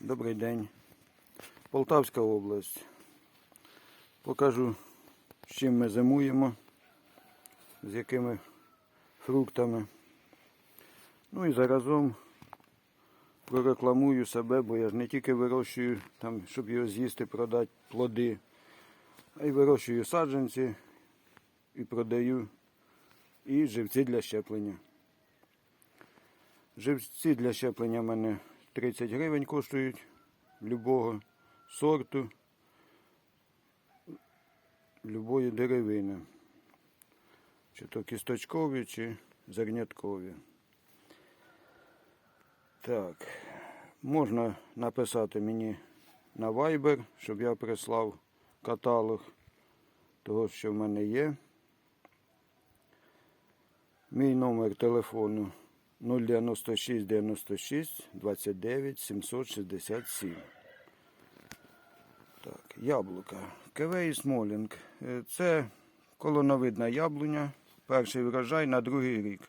Добрий день. Полтавська область. Покажу, з чим ми зимуємо, з якими фруктами. Ну і заразом прорекламую себе, бо я ж не тільки вирощую, там, щоб його з'їсти, продати плоди, а й вирощую саджанці і продаю і живці для щеплення. Живці для щеплення в мене 30 гривень коштують любого сорту, любої деревини. Чи то кісточкові, чи зерняткові. Так, можна написати мені на Viber, щоб я прислав каталог того, що в мене є. Мій номер телефону 096 96 29 767. Так, яблука. Кевей Смолінг. Е, Це колоновидна яблуня. Перший врожай на другий рік.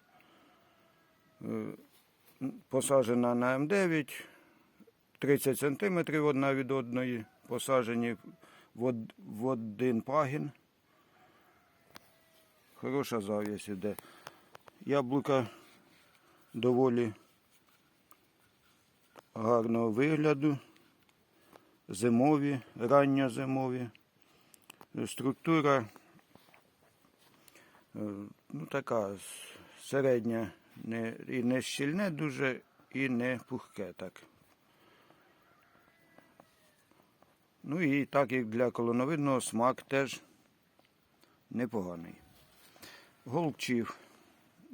Е, Посаджена на М9, 30 см одна від одної. Посаджені в в один пагін. Хороша зав'язь іде. Яблука доволі гарного вигляду. Зимові, ранньозимові. Структура е, ну, така середня, не, і не щільне дуже, і не пухке так. Ну і так як для колоновидного смак теж непоганий. Голубчів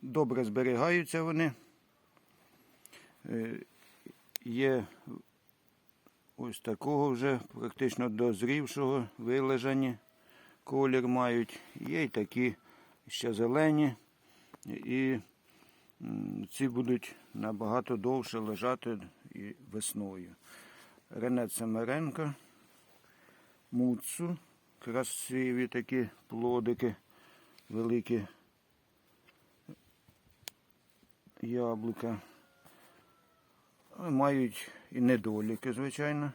добре зберігаються вони. Е, Є ось такого вже практично дозрівшого, вилежані колір мають. Є й такі ще зелені. І ці будуть набагато довше лежати і весною. Ренет Семеренко, Муцу, красиві такі плодики, великі яблука. Але Мають і недоліки, звичайно.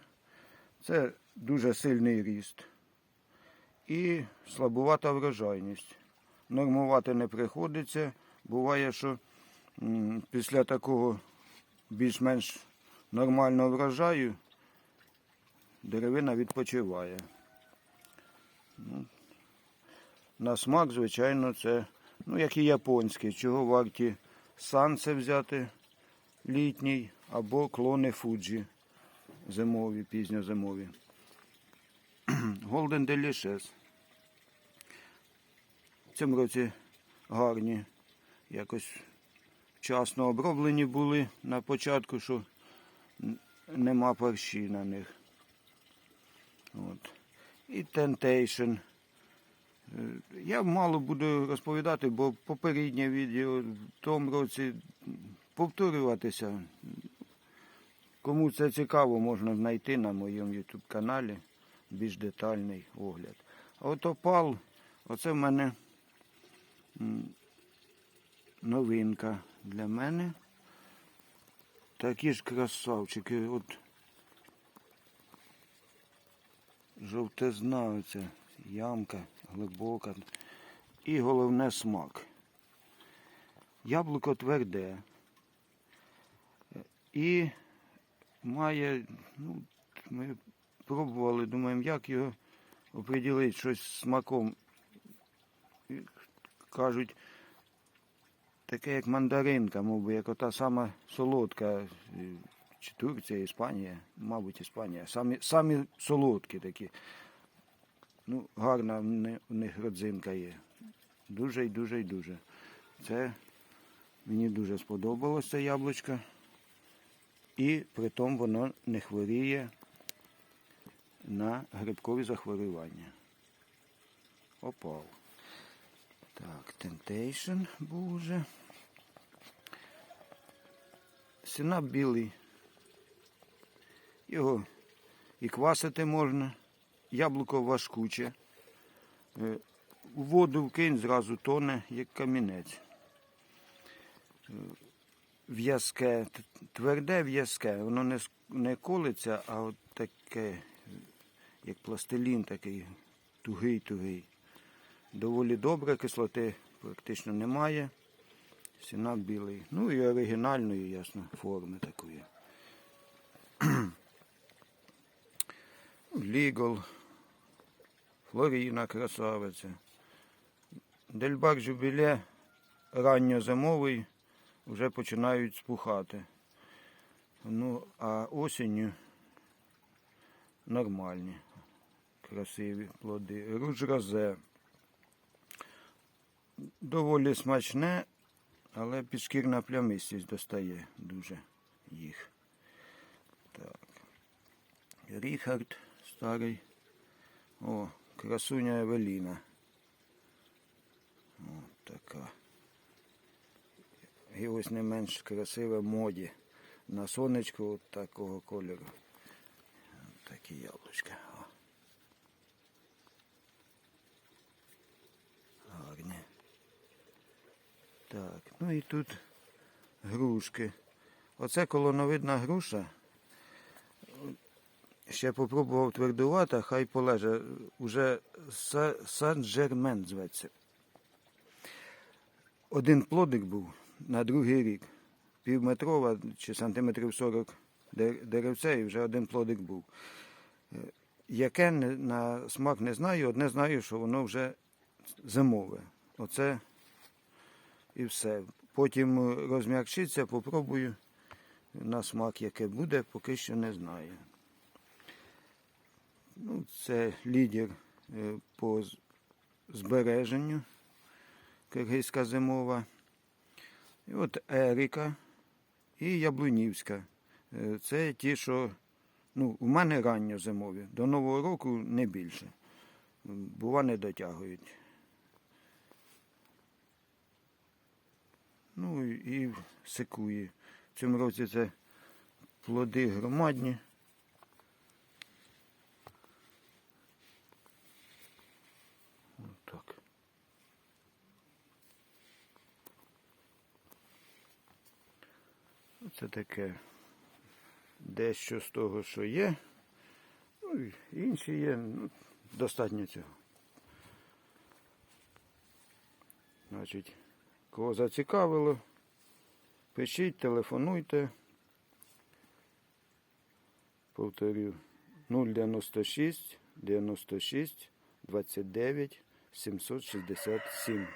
Це дуже сильний ріст і слабувата врожайність. Нормувати не приходиться. Буває, що після такого більш-менш нормального врожаю деревина відпочиває. Ну, на смак, звичайно, це, ну, як і японський, чого варті санце взяти літній або клони Фуджі зимові, пізньозимові. Golden Delicious. В цьому році гарні, якось вчасно оброблені були на початку, що нема парші на них. От. І Temptation. Е, Я мало буду розповідати, бо попереднє відео в тому році повторюватися. Кому це цікаво, можна знайти на моєму YouTube каналі більш детальний огляд. А от опал, оце в мене новинка для мене. Такі ж красавчики. От жовтизна оця ямка глибока. І головне смак. Яблуко тверде. І має, ну, ми пробували, думаємо, як його оприділити щось смаком. Кажуть, таке як мандаринка, мов би, як ота сама солодка, е, чи Турція, Іспанія, мабуть, Іспанія. Самі, самі солодкі такі. Ну, гарна в них родзинка є. Дуже і дуже і дуже. Це мені дуже сподобалось це яблучко. І притом воно не хворіє на грибкові захворювання. Опал. Так, Temptation був уже. Сінап білий. Його і квасити можна. Яблуко важкуче. Е, У воду вкинь, зразу тоне, як камінець. В'язке, тверде в'язке. Воно не, не колиться, а от таке, як пластилін такий тугий-тугий. Доволі добре, кислоти практично немає. Сінак білий. Ну і оригінальної, ясно, форми такої. Лігол, Флоріна красавиця. Дельбак жубіле ранньозимовий вже починають спухати. Ну, а осінню нормальні, красиві плоди. Руж розе. Доволі смачне, але підшкірна плямистість достає дуже їх. Так. Ріхард старий. О, красуня Евеліна. О, така. І ось не менш красиве моді. На сонечку такого кольору. Такі яблучка. Гарні. Так, ну і тут грушки. Оце колоновидна груша. Ще попробував твердувати, хай полеже. Уже Сан-Жермен зветься. Один плодик був на другий рік. Півметрова чи сантиметрів 40 дер- деревця і вже один плодик був. Е, Яке на смак не знаю, одне знаю, що воно вже зимове. Оце і все. Потім е, розм'якчиться, попробую на смак, яке буде, поки що не знаю. Ну, це лідер е, по збереженню киргизька зимова. І от Еріка і Яблунівська. Е, Це ті, що ну, у мене ранньо зимові. До Нового року не більше. Бува не дотягують. Ну і секує. В цьому році це плоди громадні. Так. Це таке дещо з того, що є. Ну, інші є. Ну, достатньо цього. Значить, кого зацікавило, пишіть, телефонуйте. Повторю 096 96 29 767.